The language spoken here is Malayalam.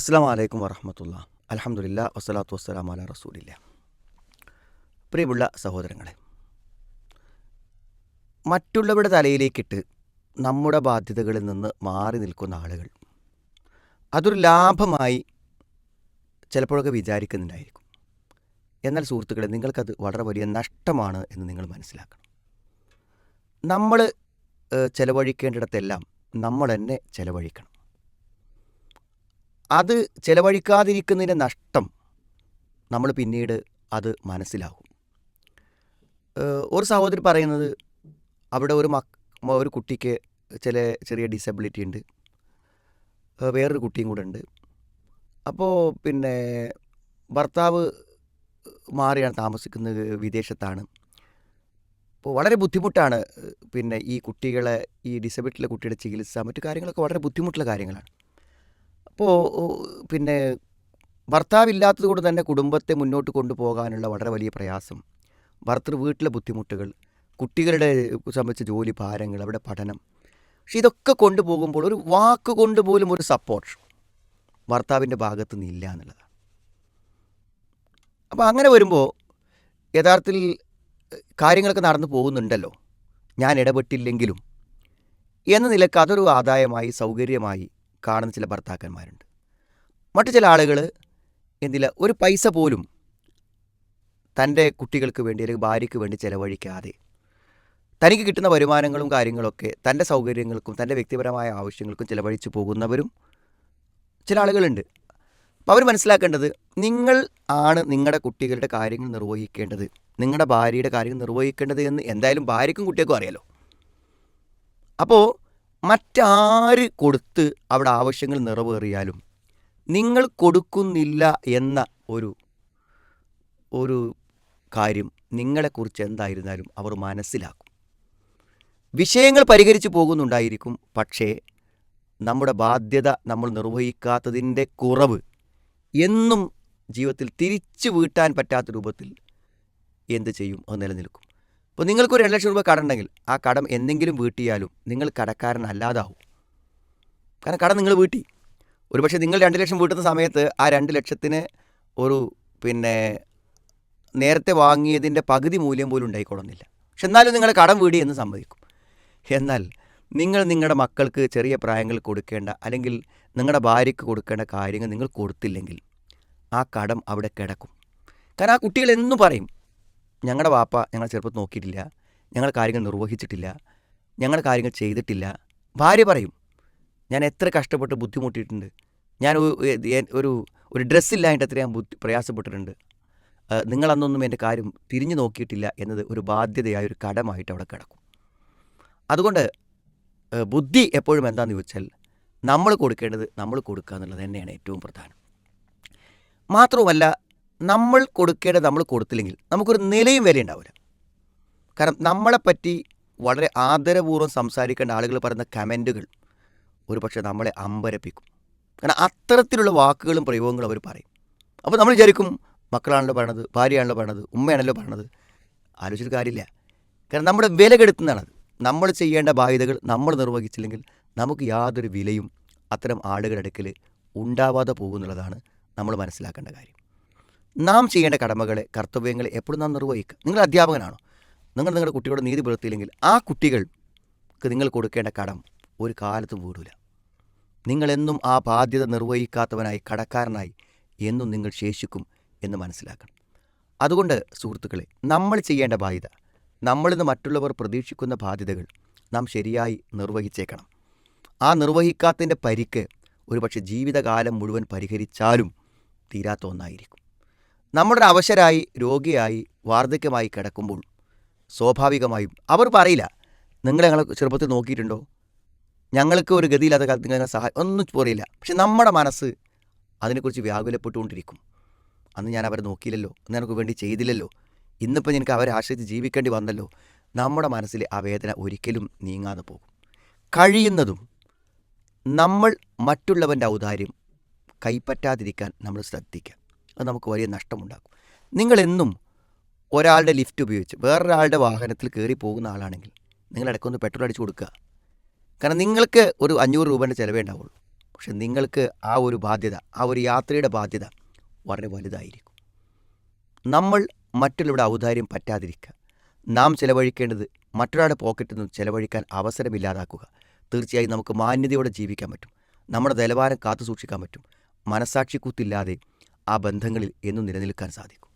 അസ്സാം വലൈക്കും വറഹമത്തുള്ള അലഹമുല്ല വസ്സലാത്തു വസ്സലാം അല റസൂലില്ല പ്രിയമുള്ള സഹോദരങ്ങളെ മറ്റുള്ളവരുടെ തലയിലേക്കിട്ട് നമ്മുടെ ബാധ്യതകളിൽ നിന്ന് മാറി നിൽക്കുന്ന ആളുകൾ അതൊരു ലാഭമായി ചിലപ്പോഴൊക്കെ വിചാരിക്കുന്നുണ്ടായിരിക്കും. എന്നാൽ സുഹൃത്തുക്കളെ നിങ്ങൾക്കത് വളരെ വലിയ നഷ്ടമാണ് എന്ന് നിങ്ങൾ മനസ്സിലാക്കണം. നമ്മൾ ചിലവഴിക്കേണ്ടിടത്തെല്ലാം നമ്മൾ തന്നെ ചെലവഴിക്കണം. അത് ചെലവഴിക്കാതിരിക്കുന്നതിന്റെ നഷ്ടം നമ്മൾ പിന്നീട് അത് മനസ്സിലാകും ഒരു സഹോദരി പറയുന്നത് അവിടെ ഒരു മക് ഒരു കുട്ടിക്ക് ചില ചെറിയ ഡിസബിലിറ്റി ഉണ്ട്. വേറൊരു കുട്ടിയും കൂടെ ഉണ്ട്. അപ്പോൾ പിന്നെ ഭർത്താവ് മാറിയാണ് താമസിക്കുന്നത് വിദേശത്താണ്. അപ്പോൾ വളരെ ബുദ്ധിമുട്ടാണ്. പിന്നെ ഈ കുട്ടികളെ ഈ ഡിസബിലിറ്റിയിലെ കുട്ടിയുടെ ചികിത്സ മറ്റു കാര്യങ്ങളൊക്കെ വളരെ ബുദ്ധിമുട്ടുള്ള കാര്യങ്ങളാണ്. അപ്പോൾ പിന്നെ ഭർത്താവില്ലാത്തത് കൊണ്ട് തന്നെ കുടുംബത്തെ മുന്നോട്ട് കൊണ്ടുപോകാനുള്ള വളരെ വലിയ പ്രയാസം. ഭർത്തൃ വീട്ടിലെ ബുദ്ധിമുട്ടുകൾ കുട്ടികളുടെ സംബന്ധിച്ച ജോലി ഭാരങ്ങൾ അവിടെ പഠനം. പക്ഷെ ഇതൊക്കെ കൊണ്ടുപോകുമ്പോൾ ഒരു വാക്ക് കൊണ്ട് പോലും ഒരു സപ്പോർട്ട് ഭർത്താവിന്റെ ഭാഗത്തു നിന്നില്ല എന്നുള്ളതാണ്. അപ്പോൾ അങ്ങനെ വരുമ്പോൾ യഥാർത്ഥത്തിൽ കാര്യങ്ങളൊക്കെ നടന്നു പോകുന്നുണ്ടല്ലോ. ഞാൻ ഇടപെട്ടില്ലെങ്കിലും എന്ന നിലയ്ക്ക് അതൊരു ആദായമായി സൗകര്യമായി കാണുന്ന ചില ഭർത്താക്കന്മാരുണ്ട്. മറ്റു ചില ആളുകൾ എന്തില്ല ഒരു പൈസ പോലും തന്റെ കുട്ടികൾക്ക് വേണ്ടി അല്ലെങ്കിൽ ഭാര്യയ്ക്ക് വേണ്ടി ചിലവഴിക്കാതെ തനിക്ക് കിട്ടുന്ന വരുമാനങ്ങളും കാര്യങ്ങളൊക്കെ തന്റെ സൗകര്യങ്ങൾക്കും തന്റെ വ്യക്തിപരമായ ആവശ്യങ്ങൾക്കും ചിലവഴിച്ച് പോകുന്നവരും ചില ആളുകളുണ്ട്. അപ്പോൾ അവർ മനസ്സിലാക്കേണ്ടത് നിങ്ങൾ ആണ് നിങ്ങളുടെ കുട്ടികളുടെ കാര്യങ്ങൾ നിർവഹിക്കേണ്ടത് നിങ്ങളുടെ ഭാര്യയുടെ കാര്യങ്ങൾ നിർവഹിക്കേണ്ടത് എന്ന് എന്തായാലും ഭാര്യയ്ക്കും കുട്ടികൾക്കും അറിയാലോ. അപ്പോൾ മറ്റാര് കൊടുത്ത് അവിടെ ആവശ്യങ്ങൾ നിറവേറിയാലും നിങ്ങൾ കൊടുക്കുന്നില്ല എന്ന ഒരു ഒരു കാര്യം നിങ്ങളെക്കുറിച്ച് എന്തായിരുന്നാലും അവർ മനസ്സിലാക്കും. വിഷയങ്ങൾ പരിഹരിച്ചു പോകുന്നുണ്ടായിരിക്കും പക്ഷേ നമ്മുടെ ബാധ്യത നമ്മൾ നിർവഹിക്കാത്തതിന്റെ കുറവ് എന്നും ജീവിതത്തിൽ തിരിച്ചു വീട്ടാൻ പറ്റാത്ത രൂപത്തിൽ എന്ത് ചെയ്യും? അത് നിലനിൽക്കും. അപ്പോൾ നിങ്ങൾക്ക് ഒരു രണ്ട് ലക്ഷം രൂപ കടമുണ്ടെങ്കിൽ ആ കടം എന്തെങ്കിലും വീട്ടിയാലും നിങ്ങൾ കടക്കാരനല്ലാതാവും കാരണം കടം നിങ്ങൾ വീട്ടി. ഒരുപക്ഷെ നിങ്ങൾ രണ്ട് ലക്ഷം വീട്ടുന്ന സമയത്ത് ആ രണ്ട് ലക്ഷത്തിന് ഒരു പിന്നെ നേരത്തെ വാങ്ങിയതിന്റെ പകുതി മൂല്യം പോലും ഉണ്ടായിക്കൊള്ളുന്നില്ല. പക്ഷെ എന്നാലും നിങ്ങൾ കടം വീടി എന്ന് സമ്മതിക്കും എന്നാൽ നിങ്ങൾ നിങ്ങളുടെ മക്കൾക്ക് ചെറിയ പ്രായങ്ങൾ കൊടുക്കേണ്ട അല്ലെങ്കിൽ നിങ്ങളുടെ ഭാര്യയ്ക്ക് കൊടുക്കേണ്ട കാര്യങ്ങൾ നിങ്ങൾ കൊടുത്തില്ലെങ്കിൽ ആ കടം അവിടെ കിടക്കും. കാരണം ആ കുട്ടികൾ പറയും ഞങ്ങളുടെ വാപ്പ ഞങ്ങൾ ചെറുപ്പത്തിൽ നോക്കിയിട്ടില്ല. ഞങ്ങൾ കാര്യങ്ങൾ നിർവഹിച്ചിട്ടില്ല. ഞങ്ങൾ കാര്യങ്ങൾ ചെയ്തിട്ടില്ല. ഭാര്യ പറയും ഞാൻ എത്ര കഷ്ടപ്പെട്ട് ബുദ്ധിമുട്ടിയിട്ടുണ്ട്. ഞാൻ ഒരു ഒരു ഡ്രസ്സില്ലായിട്ട് എത്ര ഞാൻ ബുദ്ധി പ്രയാസപ്പെട്ടിട്ടുണ്ട്. നിങ്ങളന്നൊന്നും എന്റെ കാര്യം തിരിഞ്ഞു നോക്കിയിട്ടില്ല എന്നത് ഒരു ബാധ്യതയായ ഒരു കടമായിട്ട് അവിടെ കിടക്കും. അതുകൊണ്ട് ബുദ്ധി എപ്പോഴും എന്താണെന്ന് ചോദിച്ചാൽ നമ്മൾ കൊടുക്കേണ്ടത് നമ്മൾ കൊടുക്കുക എന്നുള്ളത് തന്നെയാണ് ഏറ്റവും പ്രധാനം. മാത്രവുമല്ല നമ്മൾ കൊടുക്കേണ്ടത് നമ്മൾ കൊടുത്തില്ലെങ്കിൽ നമുക്കൊരു നിലയും വില ഉണ്ടാവില്ല. കാരണം നമ്മളെപ്പറ്റി വളരെ ആദരപൂർവം സംസാരിക്കേണ്ട ആളുകൾ പറയുന്ന കമന്റുകൾ ഒരു പക്ഷേ നമ്മളെ അമ്പരപ്പിക്കും. കാരണം അത്തരത്തിലുള്ള വാക്കുകളും പ്രയോഗങ്ങളും അവർ പറയും. അപ്പോൾ നമ്മൾ വിചാരിക്കും മക്കളാണല്ലോ പറയണത് ഭാര്യയാണല്ലോ പറയണത് ഉമ്മയാണല്ലോ പറയണത്. ആലോചിച്ചിട്ട് കാര്യമില്ല. കാരണം നമ്മുടെ വില കെടുത്തുന്നതാണത് നമ്മൾ ചെയ്യേണ്ട ബാധ്യതകൾ നമ്മൾ നിർവഹിച്ചില്ലെങ്കിൽ നമുക്ക് യാതൊരു വിലയും അത്തരം ആളുകളുടെ അടുക്കൽ ഉണ്ടാവാതെ പോകുന്നുള്ളതാണ് നമ്മൾ മനസ്സിലാക്കേണ്ട കാര്യം. നാം ചെയ്യേണ്ട കടമകളെ കർത്തവ്യങ്ങളെ എപ്പോഴും നാം നിർവഹിക്കുക. നിങ്ങൾ അധ്യാപകനാണോ? നിങ്ങൾ നിങ്ങളുടെ കുട്ടിയോട് നീതി പുലർത്തിയില്ലെങ്കിൽ ആ കുട്ടികൾക്ക് നിങ്ങൾ കൊടുക്കേണ്ട കടം ഒരു കാലത്തും വീടില്ല നിങ്ങളെന്നും ആ ബാധ്യത നിർവഹിക്കാത്തവനായി കടക്കാരനായി എന്നും നിങ്ങൾ ശേഷിക്കും എന്ന് മനസ്സിലാക്കണം. അതുകൊണ്ട് സുഹൃത്തുക്കളെ നമ്മൾ ചെയ്യേണ്ട ബാധ്യത നമ്മളിൽ നിന്ന് മറ്റുള്ളവർ പ്രതീക്ഷിക്കുന്ന ബാധ്യതകൾ നാം ശരിയായി നിർവഹിച്ചേക്കണം. ആ നിർവഹിക്കാത്തതിന്റെ പരിക്ക് ഒരുപക്ഷെ ജീവിതകാലം മുഴുവൻ പരിഹരിച്ചാലും തീരാത്ത ഒന്നായിരിക്കും. നമ്മുടെ അവശരായി രോഗിയായി വാർദ്ധക്യമായി കിടക്കുമ്പോൾ സ്വാഭാവികമായും അവർ പറയില്ല നിങ്ങൾ ഞങ്ങളെ ചെറുപ്പത്തിൽ നോക്കിയിട്ടുണ്ടോ? ഞങ്ങൾക്ക് ഒരു ഗതിയില്ലാത്ത കാലത്ത് നിങ്ങൾ സഹായം ഒന്നും പറയില്ല. പക്ഷെ നമ്മുടെ മനസ്സ് അതിനെക്കുറിച്ച് വ്യാകുലപ്പെട്ടുകൊണ്ടിരിക്കും. അന്ന് ഞാൻ അവരെ നോക്കിയില്ലല്ലോ അന്ന് എനിക്ക് വേണ്ടി ചെയ്തില്ലല്ലോ ഇന്നിപ്പോൾ എനിക്ക് അവരെ ആശ്രയിച്ച് ജീവിക്കേണ്ടി വന്നല്ലോ. നമ്മുടെ മനസ്സിലെ ആ വേദന ഒരിക്കലും നീങ്ങാതെ പോകും. കഴിയുന്നതും നമ്മൾ മറ്റുള്ളവന്റെ ഔദാര്യം കൈപ്പറ്റാതിരിക്കാൻ നമ്മൾ ശ്രദ്ധിക്കുക. അത് നമുക്ക് വലിയ നഷ്ടമുണ്ടാക്കും. നിങ്ങളെന്നും ഒരാളുടെ ലിഫ്റ്റ് ഉപയോഗിച്ച് വേറൊരാളുടെ വാഹനത്തിൽ കയറി പോകുന്ന ആളാണെങ്കിൽ നിങ്ങൾ ഇടയ്ക്കൊന്ന് പെട്രോൾ അടിച്ച് കൊടുക്കുക. കാരണം നിങ്ങൾക്ക് ഒരു അഞ്ഞൂറ് രൂപേന്റെ ചിലവേ ഉണ്ടാവുള്ളൂ. പക്ഷെ നിങ്ങൾക്ക് ആ ഒരു ബാധ്യത ആ ഒരു യാത്രയുടെ ബാധ്യത വളരെ വലുതായിരിക്കും. നമ്മൾ മറ്റുള്ളവരുടെ ഔദാര്യം പറ്റാതിരിക്കുക. നാം ചിലവഴിക്കേണ്ടത് മറ്റൊരാളുടെ പോക്കറ്റിൽ നിന്ന് ചിലവഴിക്കാൻ അവസരമില്ലാതാക്കുക തീർച്ചയായും നമുക്ക് മാന്യതയോടെ ജീവിക്കാൻ പറ്റും. നമ്മുടെ നിലവാരം കാത്തു സൂക്ഷിക്കാൻ പറ്റും. മനസാക്ഷി കൂത്തില്ലാതെ ആ ബന്ധങ്ങളിൽ എന്നും നിലനിൽക്കാൻ സാധിക്കും.